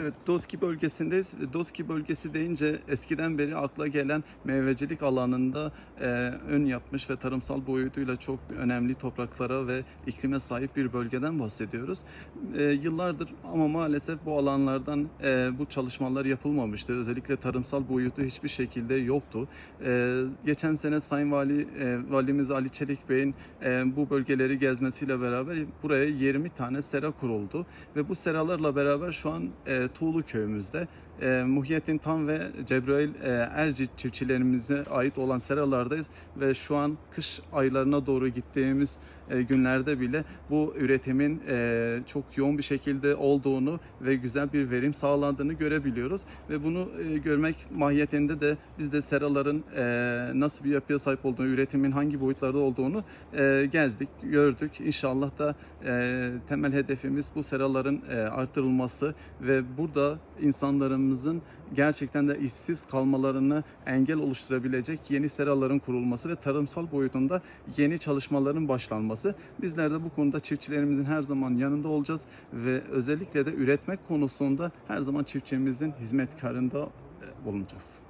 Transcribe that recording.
Evet, Doski bölgesindeyiz. Doski bölgesi deyince eskiden beri akla gelen meyvecilik alanında e, ön yapmış ve tarımsal boyutuyla çok önemli topraklara ve iklime sahip bir bölgeden bahsediyoruz. E, yıllardır ama maalesef bu alanlardan e, bu çalışmalar yapılmamıştı. Özellikle tarımsal boyutu hiçbir şekilde yoktu. E, geçen sene Sayın Vali, e, Valimiz Ali Çelik Bey'in e, bu bölgeleri gezmesiyle beraber buraya 20 tane sera kuruldu ve bu seralarla beraber şu an e, Tuğlu köyümüzde e, Muhyiddin Tan ve Cebrail e, Erci çiftçilerimize ait olan seralardayız ve şu an kış aylarına doğru gittiğimiz e, günlerde bile bu üretimin e, çok yoğun bir şekilde olduğunu ve güzel bir verim sağlandığını görebiliyoruz ve bunu e, görmek mahiyetinde de biz de seraların e, nasıl bir yapıya sahip olduğunu, üretimin hangi boyutlarda olduğunu e, gezdik, gördük. İnşallah da e, temel hedefimiz bu seraların e, artırılması ve burada insanlarımızın gerçekten de işsiz kalmalarına engel oluşturabilecek yeni seraların kurulması ve tarımsal boyutunda yeni çalışmaların başlanması. Bizler de bu konuda çiftçilerimizin her zaman yanında olacağız ve özellikle de üretmek konusunda her zaman çiftçimizin hizmetkarında e, bulunacağız.